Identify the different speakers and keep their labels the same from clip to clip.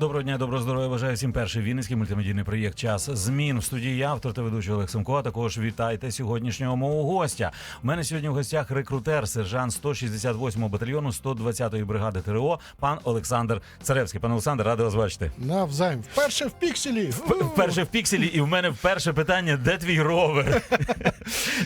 Speaker 1: Доброго дня, доброго здоров'я. Бажаю всім перший вінницький мультимедійний проєкт Час змін в студії я, автор та ведучий Олег Семко. А також вітайте сьогоднішнього мого гостя. У мене сьогодні в гостях рекрутер, сержант 168-го батальйону 120-ї бригади ТРО, пан Олександр Царевський. Пане Олександр, радий вас бачити.
Speaker 2: Навзаєм. Вперше в пікселі.
Speaker 1: Вперше в пікселі, і в мене вперше питання: де твій ровер?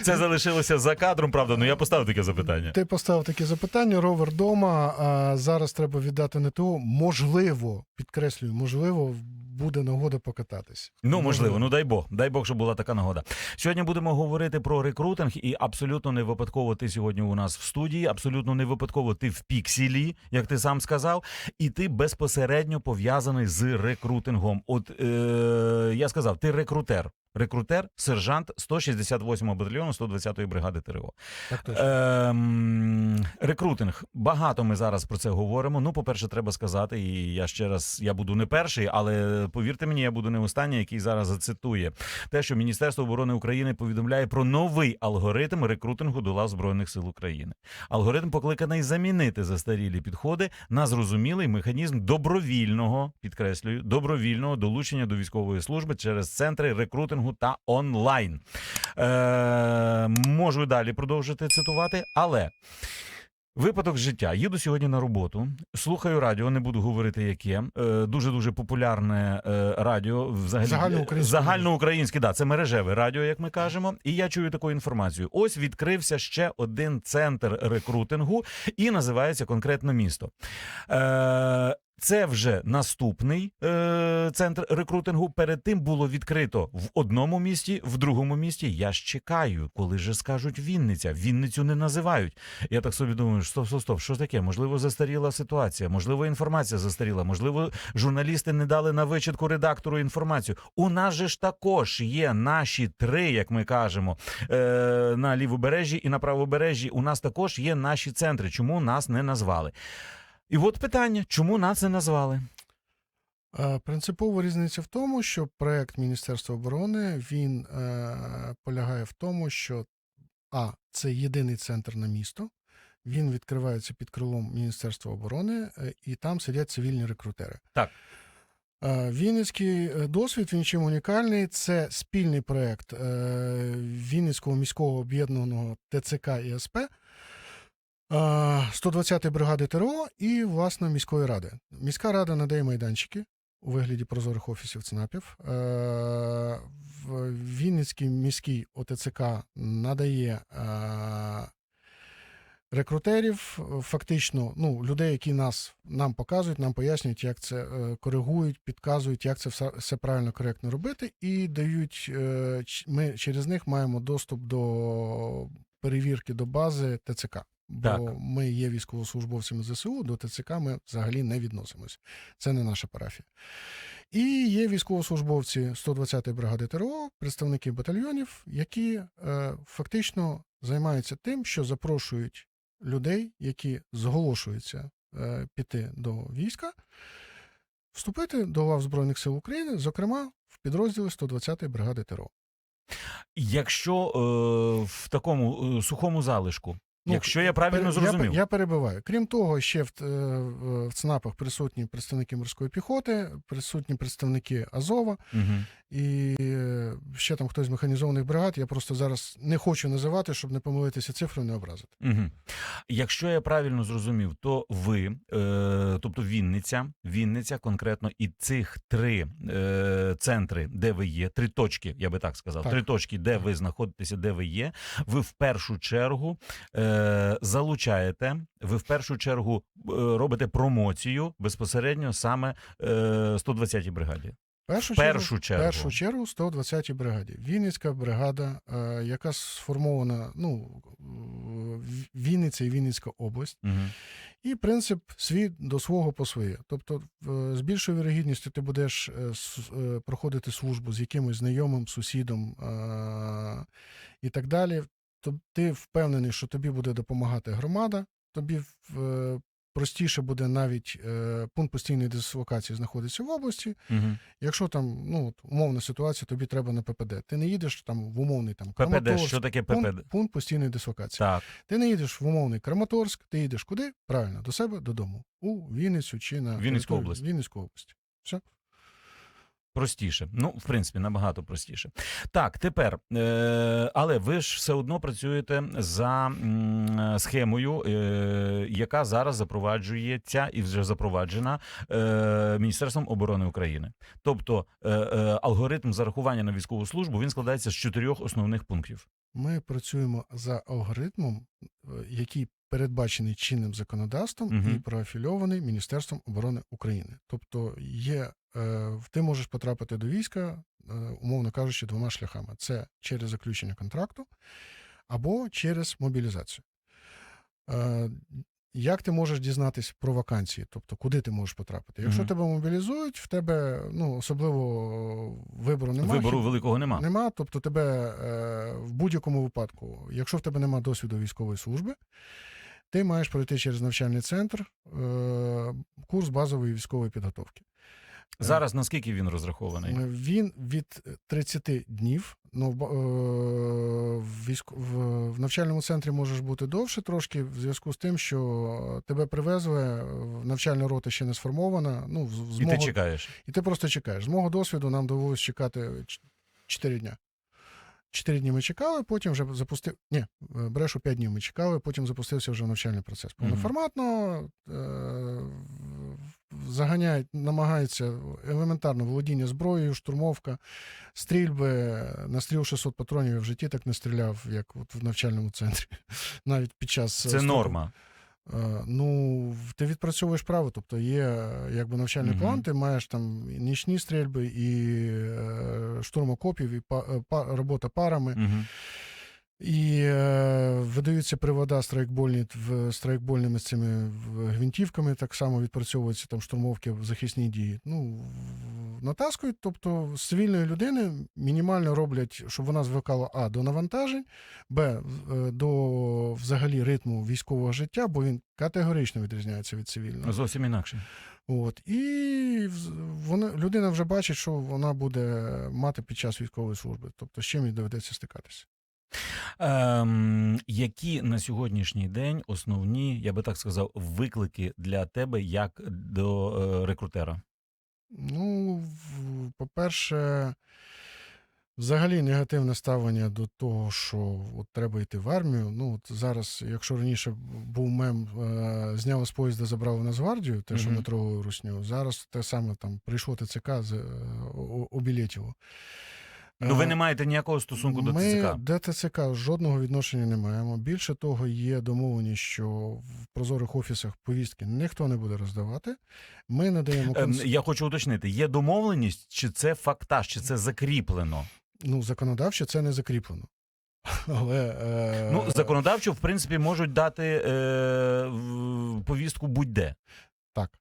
Speaker 1: Це залишилося за кадром, правда. Ну я поставив таке запитання.
Speaker 2: Ти поставив таке запитання. Ровер дома. Зараз треба віддати на ТО. Можливо, підкреслюю, можливо, буде нагода покататись.
Speaker 1: Ну, можливо, ну дай Бог, дай Бог, щоб була така нагода. Сьогодні будемо говорити про рекрутинг, і абсолютно не випадково ти сьогодні у нас в студії, абсолютно не випадково ти в пікселі, як ти сам сказав, і ти безпосередньо пов'язаний з рекрутингом. От е, я сказав, ти рекрутер. Рекрутер, сержант 168-го батальйону 120-ї бригади ТРО.
Speaker 2: Так точно.
Speaker 1: Ем, рекрутинг. Багато ми зараз про це говоримо. Ну, по-перше, треба сказати, і я ще раз я буду не перший, але повірте мені, я буду не останній, який зараз зацитує те, що Міністерство оборони України повідомляє про новий алгоритм рекрутингу до лав збройних сил України. Алгоритм покликаний замінити застарілі підходи на зрозумілий механізм добровільного, підкреслюю, добровільного долучення до військової служби через центри рекрутингу та онлайн. Е, можу і далі продовжити цитувати, але. Випадок життя. Їду сьогодні на роботу, слухаю радіо, не буду говорити яке. Дуже дуже популярне е, радіо. Взагалі
Speaker 2: Загальноукраїнське.
Speaker 1: загальноукраїнське, да, це мережеве радіо, як ми кажемо. І я чую таку інформацію. Ось відкрився ще один центр рекрутингу, і називається конкретно місто. Е, це вже наступний е, центр рекрутингу. Перед тим було відкрито в одному місті, в другому місті. Я ж чекаю, коли же скажуть Вінниця. Вінницю не називають. Я так собі думаю, стоп, стоп, стоп, що таке? Можливо, застаріла ситуація, можливо, інформація застаріла, можливо, журналісти не дали на вичитку редактору інформацію. У нас же ж також є наші три, як ми кажемо, е, на лівобережжі і на правобережжі. У нас також є наші центри. Чому нас не назвали? І от питання, чому нас не назвали?
Speaker 2: Е, Принципова різниця в тому, що проект Міністерства оборони він е, полягає в тому, що а це єдиний центр на місто. Він відкривається під крилом Міністерства оборони, е, і там сидять цивільні рекрутери.
Speaker 1: Так.
Speaker 2: Е, Вінницький досвід він чим унікальний. Це спільний проект Вінницького міського об'єднаного ТЦК і СП. Е, 120-ї бригади ТРО і власне міської ради. Міська рада надає майданчики у вигляді прозорих офісів ЦНАПів. Е, Вінницький міський ОТЦК надає е, рекрутерів, фактично, ну, людей, які нас нам показують, нам пояснюють, як це е, коригують, підказують, як це все, все правильно коректно робити, і дають. Ми через них маємо доступ до перевірки до бази ТЦК. Бо
Speaker 1: Так.
Speaker 2: ми є військовослужбовцями ЗСУ, до ТЦК ми взагалі не відносимося. Це не наша парафія. І є військовослужбовці 120-ї бригади ТРО, представники батальйонів, які е, фактично займаються тим, що запрошують людей, які зголошуються е, піти до війська, вступити до лав Збройних сил України, зокрема в підрозділи 120-ї бригади ТРО.
Speaker 1: Якщо е, в такому е, сухому залишку, якщо я правильно зрозумів,
Speaker 2: Я, я перебиваю. Крім того, ще в, е, в в ЦНАПах присутні представники морської піхоти, присутні представники Азова
Speaker 1: Мгм.
Speaker 2: І е, ще там хтось з механізованих бригад. Я просто зараз не хочу називати, щоб не помилитися цифрою, не образити.
Speaker 1: Угу. Якщо я правильно зрозумів, то ви, е, тобто Вінниця, Вінниця конкретно і цих три е, центри, де ви є, три точки, я би так сказав,
Speaker 2: Так.
Speaker 1: три точки, де ви знаходитеся, де ви є, ви в першу чергу е, залучаєте, ви в першу чергу е, робите промоцію безпосередньо саме е, 120-й бригаді.
Speaker 2: Першу,
Speaker 1: Першу чергу.
Speaker 2: першу чергу 120-й бригаді. Вінницька бригада, е, яка сформована, ну, Вінниця і Вінницька область.
Speaker 1: Угу.
Speaker 2: І принцип свій до свого по своє. Тобто, в- з більшою вірогідністю ти будеш е, е, проходити службу з якимось знайомим, сусідом е, і так далі. То ти впевнений, що тобі буде допомагати громада, тобі е, простіше буде навіть е, пункт постійної дислокації знаходиться в області.
Speaker 1: Угу.
Speaker 2: Якщо там ну от, умовна ситуація, тобі треба на ППД. Ти не їдеш там в умовний там
Speaker 1: ППД, що таке ППД?
Speaker 2: пункт постійної дислокації.
Speaker 1: Так.
Speaker 2: Ти не їдеш в умовний Краматорськ, ти їдеш куди? Правильно, до себе додому, у Вінницю чи на
Speaker 1: Вінницьку область.
Speaker 2: Вінницьку область. Все.
Speaker 1: Простіше. Ну, в принципі, набагато простіше. Так, тепер, е, але ви ж все одно працюєте за схемою, е, яка зараз запроваджується і вже запроваджена е, Міністерством оборони України. Тобто е, е, алгоритм зарахування на військову службу він складається з чотирьох основних пунктів.
Speaker 2: Ми працюємо за алгоритмом, який передбачений чинним законодавством
Speaker 1: Мгм.
Speaker 2: і проафільований Міністерством оборони України. Тобто є, е, ти можеш потрапити до війська, е, умовно кажучи, двома шляхами: це через заключення контракту або через мобілізацію. Як ти можеш дізнатися про вакансії, тобто куди ти можеш потрапити? Якщо
Speaker 1: Мгм.
Speaker 2: тебе мобілізують, в тебе ну особливо вибору немає.
Speaker 1: Вибору великого нема.
Speaker 2: Нема, тобто тебе е, в будь-якому випадку, якщо в тебе нема досвіду військової служби, ти маєш пройти через навчальний центр е, курс базової військової підготовки.
Speaker 1: Зараз наскільки він розрахований?
Speaker 2: Е, Він від 30 днів. Ну, в е, в, навчальному центрі можеш бути довше трошки, в зв'язку з тим, що тебе привезли, навчальна рота ще не сформована. Ну, з-
Speaker 1: І ти чекаєш.
Speaker 2: і ти просто чекаєш. З мого досвіду нам довелося чекати 4 дня. 4 дні ми чекали, потім вже запустив. Ні, е, брешу 5 днів ми чекали, потім запустився вже навчальний процес. Повноформатно е- заганяють, намагаються елементарно володіння зброєю, штурмовка, стрільби. На стріл 600 патронів я в житті так не стріляв, як от в навчальному центрі. Навіть під час е,
Speaker 1: Це
Speaker 2: строку.
Speaker 1: норма.
Speaker 2: Е, Ну, ти відпрацьовуєш право, тобто є е, якби навчальний
Speaker 1: Мгм.
Speaker 2: план, ти маєш там нічні стрільби, і е, штурм окопів, і па, па, робота парами,
Speaker 1: Угу.
Speaker 2: І е, видаються привода страйкбольні в страйкбольними з цими гвинтівками, так само відпрацьовуються там штурмовки в захисні дії. Ну, натаскують, тобто з цивільної людини мінімально роблять, щоб вона звикала а до навантажень, б е, до взагалі ритму військового життя, бо він категорично відрізняється від цивільного.
Speaker 1: Зовсім інакше.
Speaker 2: От і вона людина вже бачить, що вона буде мати під час військової служби, тобто з чим їй доведеться стикатися.
Speaker 1: Ем, які на сьогоднішній день основні, я би так сказав, виклики для тебе як до е, рекрутера?
Speaker 2: Ну, по-перше, взагалі негативне ставлення до того, що от треба йти в армію. Ну, от зараз, якщо раніше був мем, е, зняли з поїзда, забрали в Нацгвардію, те, що
Speaker 1: Мгм.
Speaker 2: метро русню, зараз те саме там прийшло ТЦК, з, е, обілетіло.
Speaker 1: Ну, ви не маєте ніякого стосунку до
Speaker 2: Ми
Speaker 1: ТЦК.
Speaker 2: до ТЦК жодного відношення не маємо. Більше того, є домовлені, що в прозорих офісах повістки ніхто не буде роздавати. Ми надаємо
Speaker 1: Ем,
Speaker 2: конс...
Speaker 1: я хочу уточнити: є домовленість, чи це фактаж, чи це закріплено?
Speaker 2: ну, законодавчо це не закріплено. Але е...
Speaker 1: Ну, законодавчо, в принципі, можуть дати е, в- повістку будь-де.
Speaker 2: так.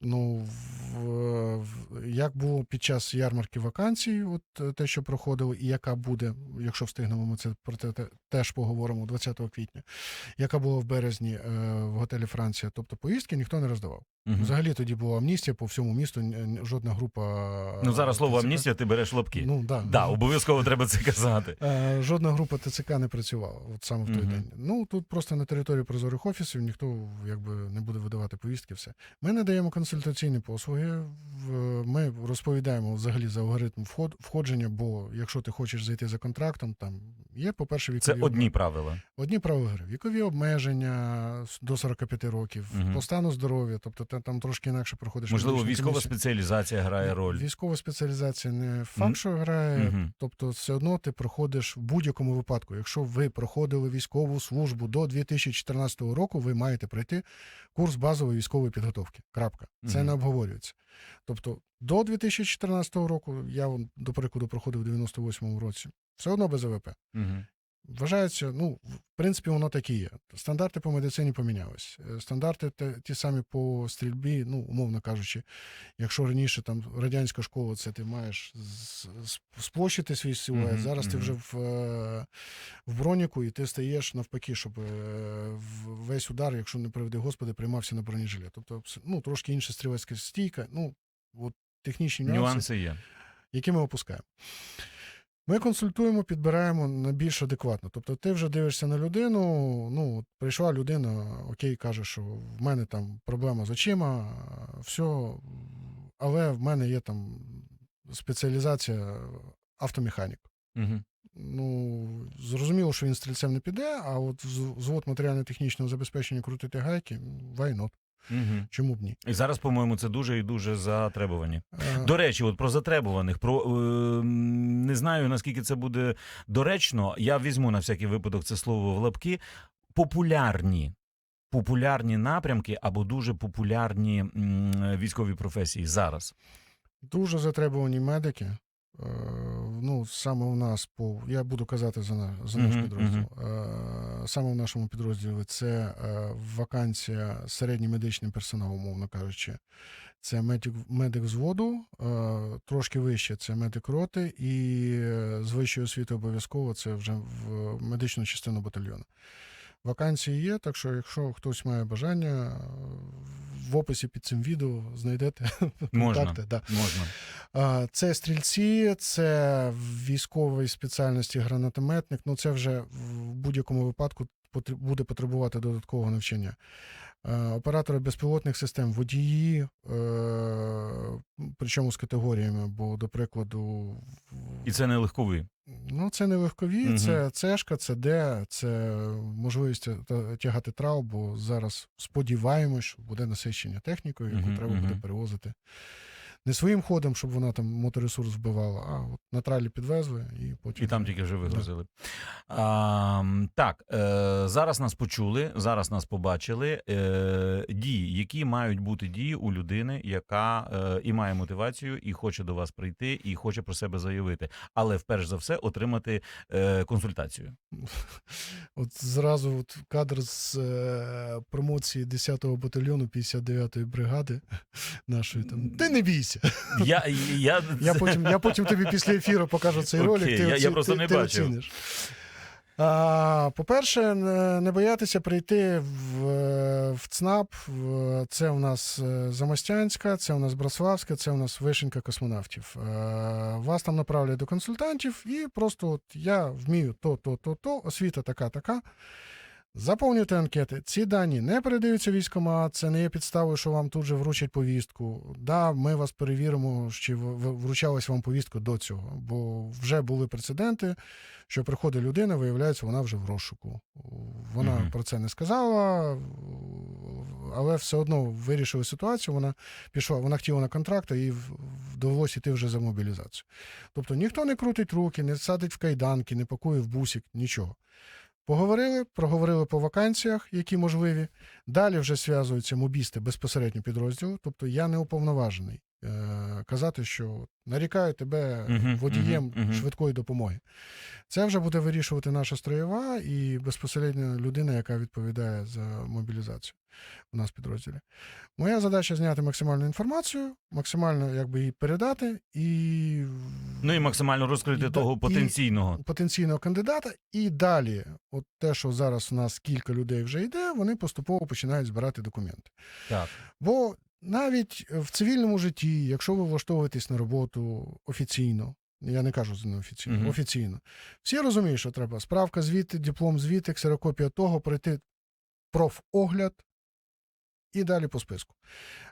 Speaker 2: Ну, в, в, як було під час ярмарки вакансій, от е, те, що проходило, і яка буде, якщо встигнемо, ми це про це те- теж поговоримо 20 квітня, яка була в березні е, в готелі Франція. Тобто поїздки ніхто не роздавав.
Speaker 1: Мгм.
Speaker 2: Взагалі тоді була амністія по всьому місту, жодна група.
Speaker 1: Ну, зараз слово амністія, ти береш лапки.
Speaker 2: Ну, да.
Speaker 1: Да, обов'язково треба це казати.
Speaker 2: Е, Жодна група ТЦК не працювала от саме в той
Speaker 1: Мгм.
Speaker 2: день. Ну тут просто на території прозорих офісів ніхто якби не буде видавати повістки. Все ми надаємо консультаційні послуги. Ми розповідаємо взагалі за алгоритм вход входження. Бо якщо ти хочеш зайти за контрактом, там є по перше
Speaker 1: Це
Speaker 2: вікові
Speaker 1: одні правила.
Speaker 2: одні правила гри, вікові обмеження до 45 років,
Speaker 1: Мгм.
Speaker 2: по стану здоров'я, тобто ти там трошки інакше проходиш.
Speaker 1: Можливо, військова
Speaker 2: комісію.
Speaker 1: спеціалізація грає роль.
Speaker 2: Військова спеціалізація не факт, що грає,
Speaker 1: Мгм.
Speaker 2: тобто все одно ти проходиш в будь-якому випадку. Якщо ви проходили військову службу до 2014 року, ви маєте пройти курс базової військової підготовки. Крапка. Це
Speaker 1: Мгм.
Speaker 2: не обговорюється. Тобто до 2014 року, я до прикладу проходив в 98-му році, все одно без АВП.
Speaker 1: Мгм.
Speaker 2: Вважається, ну, в принципі, воно так і є. Стандарти по медицині помінялись. Е, Стандарти те- ті самі по стрільбі, ну, умовно кажучи, якщо раніше там радянська школа, це ти маєш сплощити свій силует.
Speaker 1: Мгм,
Speaker 2: Зараз ти вже в, е, в броніку, і ти стаєш навпаки, щоб е, весь удар, якщо не приведи Господи, приймався на бронежилет. Тобто, ну, трошки інша стрілецька стійка. Ну, от технічні нюанси
Speaker 1: Нюанси є.
Speaker 2: які ми опускаємо. Ми консультуємо, підбираємо на більш адекватно. Тобто, ти вже дивишся на людину. Ну, от прийшла людина, окей, каже, що в мене там проблема з очима, все, але в мене є там спеціалізація автомеханік.
Speaker 1: Угу.
Speaker 2: Ну, зрозуміло, що він стрільцем не піде, а от взвод матеріально-технічного забезпечення крутити гайки, not?
Speaker 1: Угу.
Speaker 2: Чому б ні?
Speaker 1: І зараз, по-моєму, це дуже і дуже затребувані.
Speaker 2: Е,
Speaker 1: До речі, от про затребуваних, про е, не знаю наскільки це буде доречно. Я візьму на всякий випадок це слово в лапки. Популярні. Популярні напрямки або дуже популярні військові професії зараз.
Speaker 2: Дуже затребувані медики. Е, ну, саме у нас по. Я буду казати за, на, за наш
Speaker 1: Мгм,
Speaker 2: підрозділ. Е, саме в нашому підрозділі це е, вакансія середній медичний персонал, умовно кажучи. Це медик, медик взводу, е, трошки вище це медик роти, і е, з вищої освіти обов'язково це вже в медичну частину батальйону. Вакансії є, так що, якщо хтось має бажання, е, в описі під цим відео знайдете
Speaker 1: Можна.
Speaker 2: контакти. Да.
Speaker 1: Можна.
Speaker 2: Це стрільці, це військової спеціальності гранатометник. Ну це вже в будь-якому випадку буде потребувати додаткового навчання. А, Оператори безпілотних систем, водії, е, причому з категоріями, бо, до прикладу,
Speaker 1: І це не легкові.
Speaker 2: ну це не легкові,
Speaker 1: угу.
Speaker 2: це цешка, це Д, це можливість тягати трав, бо зараз сподіваємось, що буде насичення технікою, яку
Speaker 1: угу,
Speaker 2: треба буде перевозити не своїм ходом, щоб вона там моторесурс вбивала, а от на тралі підвезли і потім.
Speaker 1: І там тільки вже вигрузили. А, так, е, зараз нас почули, зараз нас побачили. Е, дії, які мають бути дії у людини, яка е, і має мотивацію, і хоче до вас прийти, і хоче про себе заявити, але вперше за все отримати е, консультацію.
Speaker 2: От зразу от кадр з е, промоції 10-го батальйону 59-ї бригади нашої там. Ти не бійся.
Speaker 1: Я, я,
Speaker 2: Я потім, я потім тобі після ефіру покажу цей
Speaker 1: Окей,
Speaker 2: ролик. Ти,
Speaker 1: я- я просто
Speaker 2: ти,
Speaker 1: не
Speaker 2: ти
Speaker 1: бачив.
Speaker 2: оціниш. А, по-перше, не боятися прийти в, в ЦНАП. Це у нас е, Замостянська, це у нас Браславська, це у нас Вишенька космонавтів. Е, Вас там направлять до консультантів, і просто от я вмію то, то, то, то, освіта така, така. Заповнюйте анкети. Ці дані не передаються військомат, це не є підставою, що вам тут же вручать повістку. Да, ми вас перевіримо, чи вручалась вам повістка до цього, бо вже були прецеденти, що приходить людина, виявляється, вона вже в розшуку. Вона
Speaker 1: Мгм.
Speaker 2: про це не сказала, але все одно вирішили ситуацію. Вона пішла, вона хотіла на контракт, і довелося йти вже за мобілізацію. Тобто ніхто не крутить руки, не садить в кайданки, не пакує в бусик, нічого. Поговорили, проговорили по вакансіях, які можливі. Далі вже зв'язуються мобісти безпосередньо підрозділу. Тобто я не уповноважений казати, що нарікаю тебе водієм швидкої допомоги. Це вже буде вирішувати наша строєва і безпосередньо людина, яка відповідає за мобілізацію у нас в підрозділі. Моя задача зняти максимальну інформацію, максимально якби її передати і
Speaker 1: Ну і максимально розкрити
Speaker 2: Да,
Speaker 1: того
Speaker 2: і-
Speaker 1: потенційного.
Speaker 2: потенційного кандидата. І далі, от те, що зараз у нас кілька людей вже йде, вони поступово починають збирати документи.
Speaker 1: Так.
Speaker 2: Бо навіть в цивільному житті, якщо ви влаштовуєтесь на роботу офіційно, я не кажу за неофіційно,
Speaker 1: Мгм.
Speaker 2: офіційно, всі розуміють, що треба справка звідти, диплом звідти, ксерокопія того, пройти профогляд і далі по списку.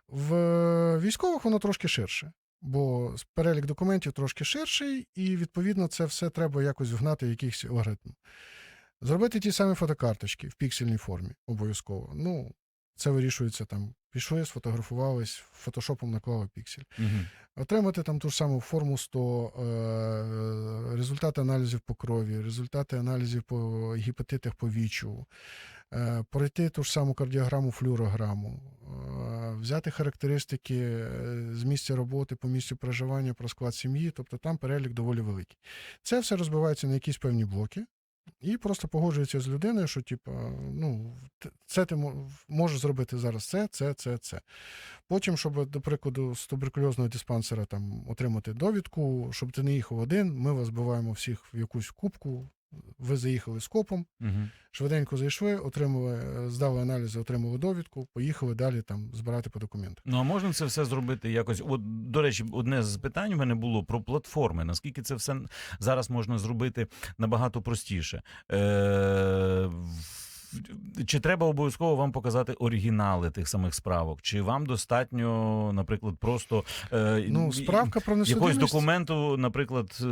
Speaker 2: В військових воно трошки ширше. Бо перелік документів трошки ширший, і відповідно це все треба якось вгнати в якийсь алгоритм. Zробити ті самі фотокарточки в піксельній формі обов'язково. Ну, це вирішується там. Пішли, сфотографувались, фотошопом наклали піксель.
Speaker 1: Угу.
Speaker 2: Отримати там ту ж саму форму 100, е, результати аналізів по крові, результати аналізів по гепатитах по вічу, е, пройти ту ж саму кардіограму, флюорограму, е, взяти характеристики е, з місця роботи по місцю проживання, про склад сім'ї, тобто там перелік доволі великий. Це все розбивається на якісь певні блоки. І просто погоджується з людиною, що типу, ну, це ти можеш зробити зараз це, це, це, це. Потім, щоб, до прикладу, з туберкульозного диспансера там отримати довідку, щоб ти не їхав один, ми вас биваємо всіх в якусь кубку. Ви заїхали з копом,
Speaker 1: Угу.
Speaker 2: швиденько зайшли, отримали, здали аналізи, отримали довідку, поїхали далі там збирати по документах.
Speaker 1: Ну а можна це все зробити якось? От до речі, одне з питань в мене було про платформи. Наскільки це все зараз можна зробити набагато простіше? Е, чи треба обов'язково вам показати оригінали тих самих справок? Чи вам достатньо, наприклад, просто е,
Speaker 2: Ну, справка про
Speaker 1: якогось документу, наприклад, е,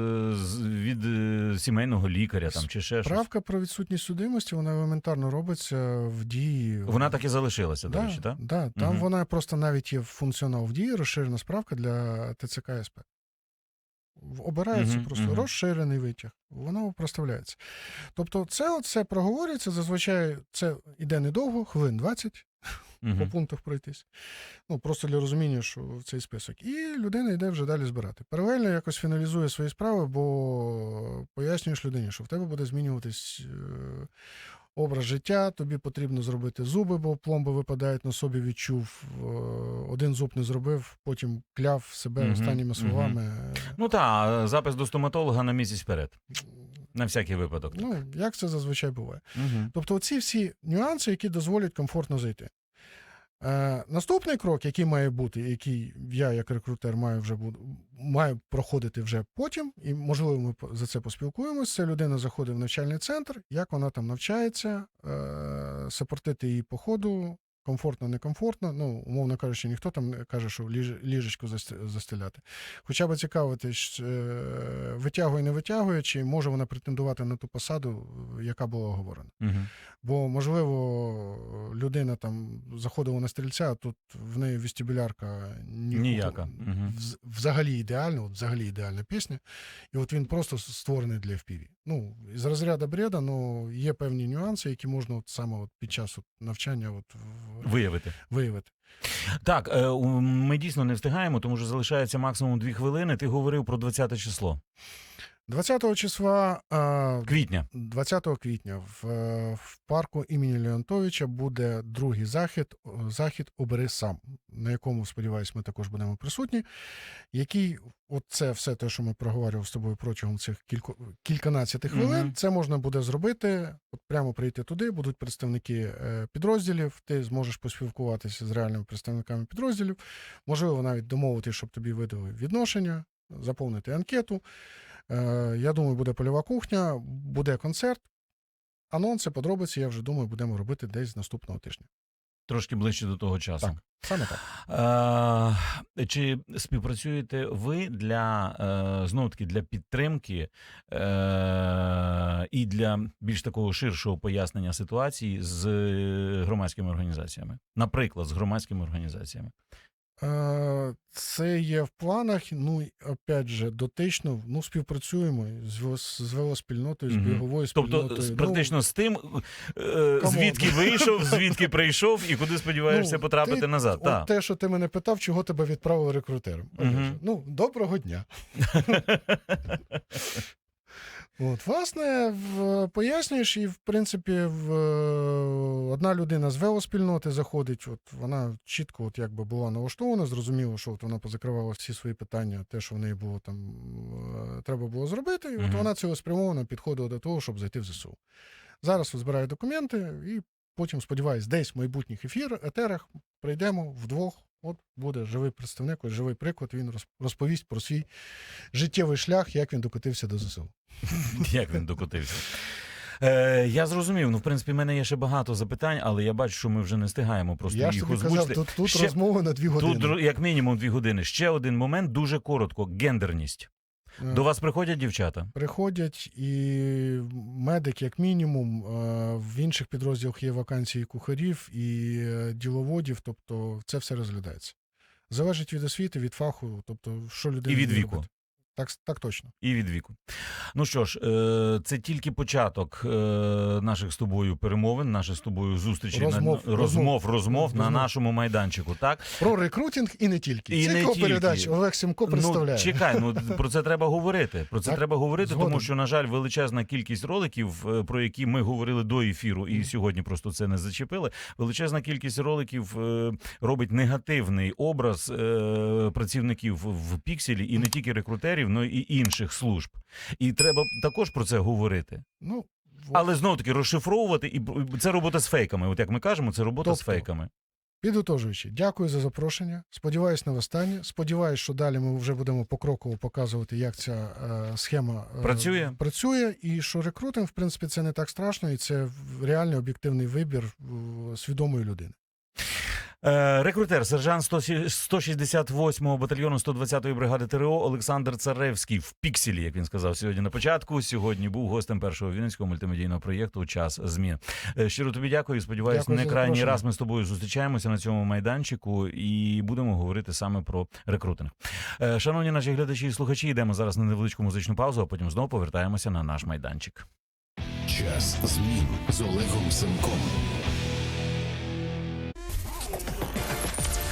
Speaker 1: від е, сімейного лікаря там чи ще щось?
Speaker 2: Справка про відсутність судимості, вона елементарно робиться в дії.
Speaker 1: Вона так і залишилася, до речі, так?
Speaker 2: Да, там
Speaker 1: Мгм.
Speaker 2: вона просто навіть є функціонал в дії, розширена справка для ТЦК СП. Обирається
Speaker 1: Мгм,
Speaker 2: просто
Speaker 1: мгм.
Speaker 2: розширений витяг, воно проставляється. Тобто, це все проговорюється. Зазвичай це йде недовго, хвилин 20 по пунктах пройтись. Ну просто для розуміння, що цей список. І людина йде вже далі збирати. Паралельно якось фіналізує свої справи, бо пояснюєш людині, що в тебе буде змінюватись е, образ життя, тобі потрібно зробити зуби, бо пломби випадають на собі, відчув. е, Один зуб не зробив, потім кляв себе
Speaker 1: угу,
Speaker 2: останніми
Speaker 1: словами.
Speaker 2: словами.
Speaker 1: Ну так, запис до стоматолога на місяць вперед. На всякий випадок.
Speaker 2: Ну, як це зазвичай буває.
Speaker 1: Угу.
Speaker 2: Тобто, ці всі нюанси, які дозволять комфортно зайти. Е, наступний крок, який має бути, який я, як рекрутер, маю вже буду, маю проходити вже потім, і можливо, ми за це поспілкуємося. Це людина заходить в навчальний центр, як вона там навчається, е, сапортити її по ходу, комфортно, некомфортно. Ну, умовно кажучи, ніхто там не каже, що ліж, ліжечку застеляти. Хоча б цікавитись, е, витягує, не витягує, чи може вона претендувати на ту посаду, яка була оговорена.
Speaker 1: Угу.
Speaker 2: Бо, можливо, людина там заходила на стрільця, а тут в неї вестибулярка нікого-
Speaker 1: Ніяка.
Speaker 2: Вз- взагалі ідеальна, от взагалі ідеальна пісня. І от він просто створений для FPV. Ну, з розряду бреда, ну, є певні нюанси, які можна от саме от під час от навчання от в-
Speaker 1: Виявити.
Speaker 2: виявити.
Speaker 1: Так, е, ми дійсно не встигаємо, тому що залишається максимум дві хвилини. Ти говорив про 20 число
Speaker 2: 20 числа
Speaker 1: квітня.
Speaker 2: 20 квітня в, е, в парку імені Леонтовича буде другий захід, захід Обери сам, на якому, сподіваюся, ми також будемо присутні. Який, от це все те, що ми проговорювали з тобою протягом цих кілько, кільканадцяти хвилин,
Speaker 1: Мгм.
Speaker 2: це можна буде зробити. От прямо прийти туди, будуть представники е, підрозділів. Ти зможеш поспілкуватися з реальними представниками підрозділів. Можливо, навіть домовитися, щоб тобі видали відношення, заповнити анкету. Е, Я думаю, буде польова кухня, буде концерт. Анонси, подробиці, я вже думаю, будемо робити десь наступного тижня.
Speaker 1: Трошки ближче до того часу.
Speaker 2: Так. Саме так.
Speaker 1: Е, чи співпрацюєте ви для е, знову таки для підтримки е, і для більш такого ширшого пояснення ситуації з громадськими організаціями? Наприклад, з громадськими організаціями.
Speaker 2: Е, Це є в планах. Ну, і, опять же, дотично ну, співпрацюємо з, з велоспільнотою, з біговою спільнотою.
Speaker 1: Тобто, з-
Speaker 2: Ну,
Speaker 1: практично з тим, е,
Speaker 2: камон.
Speaker 1: звідки вийшов, звідки прийшов і куди сподіваєшся
Speaker 2: Ну,
Speaker 1: потрапити
Speaker 2: ти-
Speaker 1: назад.
Speaker 2: от те, що ти мене питав, чого тебе відправили рекрутером. Же, Ну, доброго дня. От, власне, в, пояснюєш, і в принципі, в, одна людина з велоспільноти заходить, от вона чітко, от якби була налаштована, зрозуміло, що от вона позакривала всі свої питання, те, що в неї було там е, треба було зробити, і от вона цілеспрямовано підходила до того, щоб зайти в ЗСУ. Зараз збирає документи, і потім, сподіваюсь, десь в майбутніх ефір, етерах прийдемо вдвох. От буде живий представник, ось живий приклад. Він роз- розповість про свій життєвий шлях, як він докотився до ЗСУ.
Speaker 1: Як він докотився? Е, я зрозумів. Ну, в принципі, в мене є ще багато запитань, але я бачу, що ми вже не встигаємо просто
Speaker 2: Я
Speaker 1: їх озвучити.
Speaker 2: казав, тут, тут
Speaker 1: Ще-
Speaker 2: розмова на дві години.
Speaker 1: Тут як мінімум дві години. Ще один момент, дуже коротко. Гендерність.
Speaker 2: Е,
Speaker 1: До вас приходять дівчата.
Speaker 2: Приходять і медик, як мінімум, е, в інших підрозділах є вакансії кухарів і е, діловодів, тобто це все розглядається. Залежить від освіти, від фаху, тобто що людина
Speaker 1: І від віку.
Speaker 2: робити. Так, так точно.
Speaker 1: І від віку. Ну що ж, е, це тільки початок е, наших з тобою перемовин, наших з тобою зустрічей
Speaker 2: Розмов,
Speaker 1: на, розмов, розмов, на нашому майданчику. Так
Speaker 2: Про рекрутинг і не тільки.
Speaker 1: І не
Speaker 2: передач Олег Сімко представляє.
Speaker 1: Ну, чекай, ну про це треба говорити. Про це
Speaker 2: Так,
Speaker 1: треба говорити, тому що, на жаль, величезна кількість роликів, е, про які ми говорили до ефіру, і
Speaker 2: Мгм.
Speaker 1: сьогодні просто це не зачепили. Величезна кількість роликів робить негативний образ працівників в пікселі, і не тільки рекрутерів, але і інших служб. І треба також про це говорити.
Speaker 2: Ну,
Speaker 1: Але знову таки розшифровувати, і це робота з фейками. От як ми кажемо, це робота з
Speaker 2: Тобто,
Speaker 1: фейками.
Speaker 2: Підготовжуючи, дякую за запрошення. Сподіваюсь на востаннє. Сподіваюсь, що далі ми вже будемо покроково показувати, як ця е, схема е,
Speaker 1: Працює.
Speaker 2: працює, і що рекрутинг, в принципі, це не так страшно, і це реальний об'єктивний вибір е, свідомої людини.
Speaker 1: Е, рекрутер, сержант 100 168-го батальйону 120-ї бригади ТРО Олександр Царевський в пікселі, як він сказав сьогодні на початку. Сьогодні був гостем першого вінницького мультимедійного проєкту Час змін. Е, Щиро тобі дякую. Сподіваюсь,
Speaker 2: Дякую
Speaker 1: не крайній раз ми з тобою зустрічаємося на цьому майданчику і будемо говорити саме про рекрутинг. Е, Шановні наші глядачі і слухачі, йдемо зараз на невеличку музичну паузу, а потім знову повертаємося на наш майданчик.
Speaker 3: Час змін з Олегом Семком.